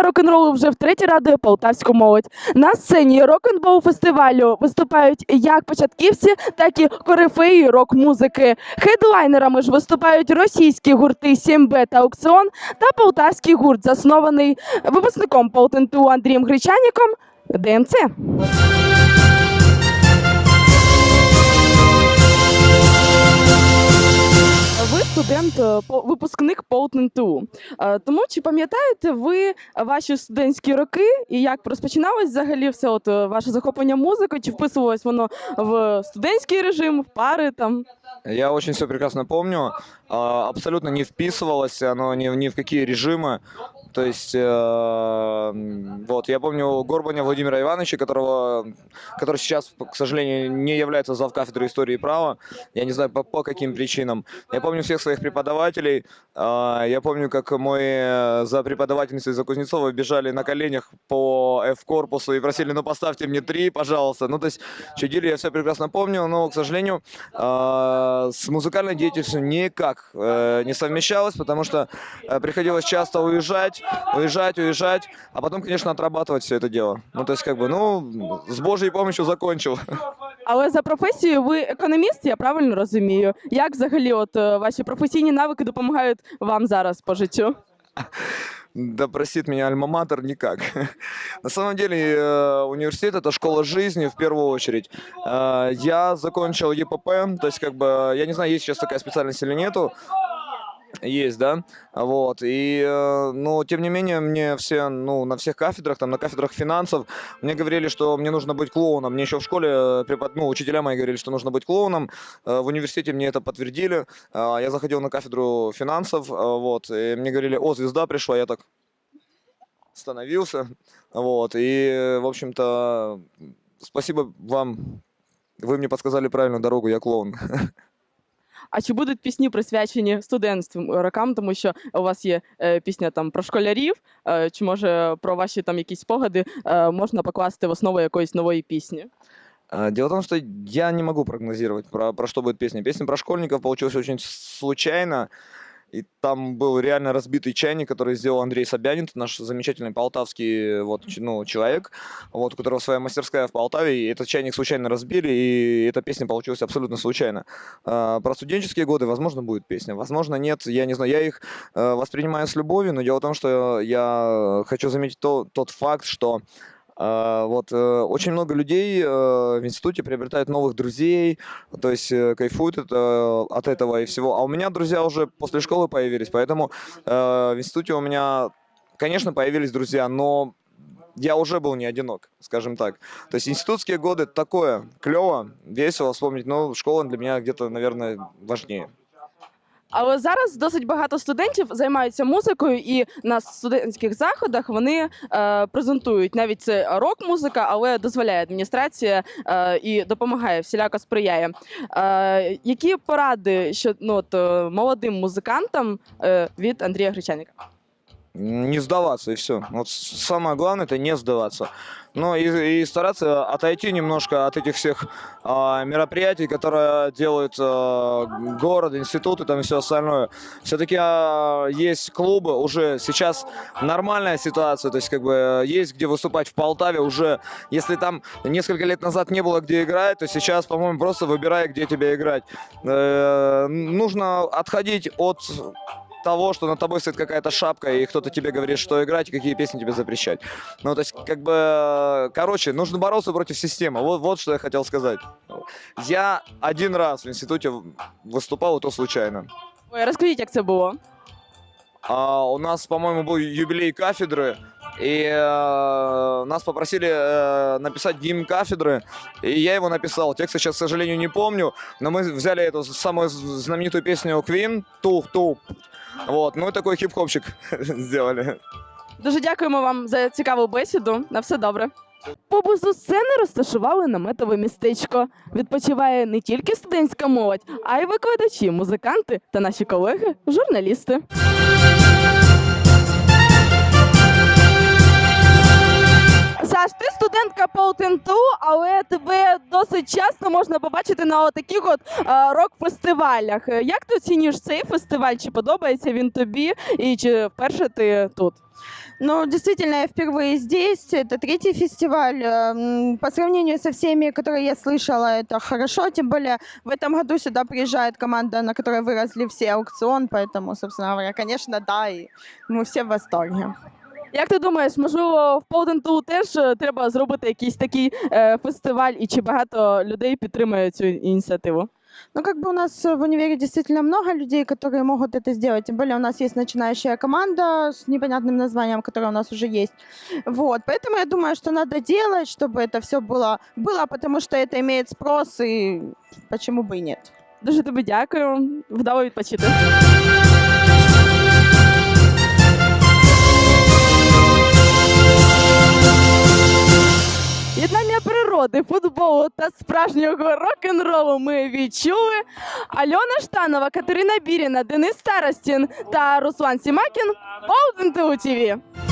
Легенда рок-н-ролу вже втретє радує полтавську молодь. На сцені рок-н-рол фестивалю виступають як початківці, так і корифеї рок-музики. Хедлайнерами ж виступають російські гурти Сімбе та Аукціон та полтавський гурт, заснований випускником Полтенту Андрієм Гречаніком ДМЦ. Студент, е, випускник Полтенту. Тому чи пам'ятаєте ви ваші студентські роки і як розпочиналось взагалі все от е, ваше захоплення музикою? Чи вписувалось воно в студентський режим, в пари там? Я очень все прекрасно помню. Абсолютно не вписывалось оно ни, в- какие режимы. То есть, э, м, вот, я помню Горбаня Владимира Ивановича, которого, который сейчас, к сожалению, не является завкафедрой истории и права. Я не знаю, по, по каким причинам. Я помню всех своих преподавателей. А, Я помню, как мы за преподавательницей, за Кузнецова бежали на коленях по F-корпусу и просили, ну поставьте мне три, пожалуйста. Ну, то есть, чудили, я все прекрасно помню, но, к сожалению, а, с музыкальной деятельностью никак э, не совмещалось, потому что э, приходилось часто уезжать, уезжать, уезжать, а потом, конечно, отрабатывать все это дело. Ну, то есть, как бы, ну, с Божьей помощью закончил. Але за професією ви економіст, я правильно розумію. Як взагалі от е, ваші професійні навики допомагають вам зараз по життю? Да простит меня альма-матер никак. На самом деле э, университет это школа жизни в первую очередь. Э, Я закончил ЕПП, то есть как бы, я не знаю, есть сейчас такая специальность или нету, есть, да, вот, и, ну, тем не менее, мне все, ну, на всех кафедрах, там, на кафедрах финансов, мне говорили, что мне нужно быть клоуном, мне еще в школе, э, препод... ну, учителя мои говорили, что нужно быть клоуном, Э, в университете мне это подтвердили, я заходил на кафедру финансов, вот, и мне говорили, о, звезда пришла, я так становился, вот, и, в общем-то, спасибо вам, вы мне подсказали правильную дорогу, я клоун. А чи будуть пісні присвячені студентським рокам, тому що у вас є е, пісня там про школярів, е, чи може про ваші там якісь спогади е, можна покласти в основу якоїсь нової пісні? А, Дело в том, что я не могу прогнозировать, про, про что будет песня. Песня про школьников получилась очень случайно. И там был реально разбитый чайник, который сделал Андрей Собянин, наш замечательный полтавский вот, ну, человек, вот, у которого своя мастерская в Полтаве. И этот чайник случайно разбили, и эта песня получилась абсолютно случайно. А, Про студенческие годы, возможно, будет песня, возможно, нет. Я не знаю, я их э, воспринимаю с любовью, но дело в том, что я хочу заметить то, тот факт, что Вот э, очень много людей э, в институте приобретают новых друзей, то есть э, кайфуют это, от этого и всего. А у меня друзья уже после школы появились, поэтому в институте у меня, конечно, появились друзья, но я уже был не одинок, скажем так. То есть институтские годы такое клево, весело вспомнить, но школа для меня где-то, наверное, важнее. Але зараз досить багато студентів займаються музикою, і на студентських заходах вони е, презентують навіть це рок-музика, але дозволяє адміністрація е, і допомагає, всіляко сприяє. Е, які поради що ну, е, молодим музикантам е, від Андрія Гречаника? Не сдаваться и все. Вот самое главное это не сдаваться. Ну и, и стараться отойти немножко от этих всех а, мероприятий, которые делают а, город, институты там и все остальное. Все-таки есть клубы уже сейчас нормальная ситуация, то есть как бы есть где выступать в Полтаве уже. Если там несколько лет назад не было где играть, то сейчас, по-моему, просто выбирай, где тебе играть. Э, нужно отходить от того, что над тобой стоит какая-то шапка, и кто-то тебе говорит, что играть, и какие песни тебе запрещать. Ну, то есть, как бы, короче, нужно бороться против системы. Вот, вот что я хотел сказать. Я один раз в институте выступал, и то случайно. Ой, розкажіть, як це було? А, у нас, по-моему, был юбилей кафедры, и э, нас попросили э, написать гимн кафедры, и я его написал. Текст сейчас, к сожалению, не помню, но мы взяли эту самую знаменитую песню Queen, тух-тух, вот, ну и такой хип-хопчик сделали. Дуже дякуємо вам за цікаву бесіду. На все добре. Поблизу сцени розташували наметове містечко. Відпочиває не тільки студентська молодь, а й викладачі, музиканти та наші колеги, журналісти. але тебе досить часто можна побачити на таких от е, рок-фестивалях. Е, Як ти оцінюєш цей фестиваль? Чи подобається він тобі? І чи вперше ти тут? Ну, действительно, я впервые здесь. Это третий фестиваль. Эм, По сравнению со всеми, которые я слышала, это хорошо. Тем более в этом году сюда приезжает команда, на которой выросли все аукцион. Поэтому, собственно говоря, конечно, да, и мы все в восторге. Як ти думаєш, можливо, в Паутенту теж е, треба зробити якийсь такий е, фестиваль, і чи багато людей підтримує цю ініціативу? Ну, как бы у нас э, в универе действительно много людей, которые могут это сделать. Тем более у нас есть начинающая команда с непонятным названием, которая у нас уже есть. Вот, поэтому я думаю, что надо делать, чтобы это все было, было, потому что это имеет спрос, и почему бы и нет. Дуже тобі дякую. Вдало відпочити. та справжнього рок-н-ролу ми відчули. Альона Штанова, Катерина Біріна, Денис Старостін та Руслан Сімакін. Полден ТВ.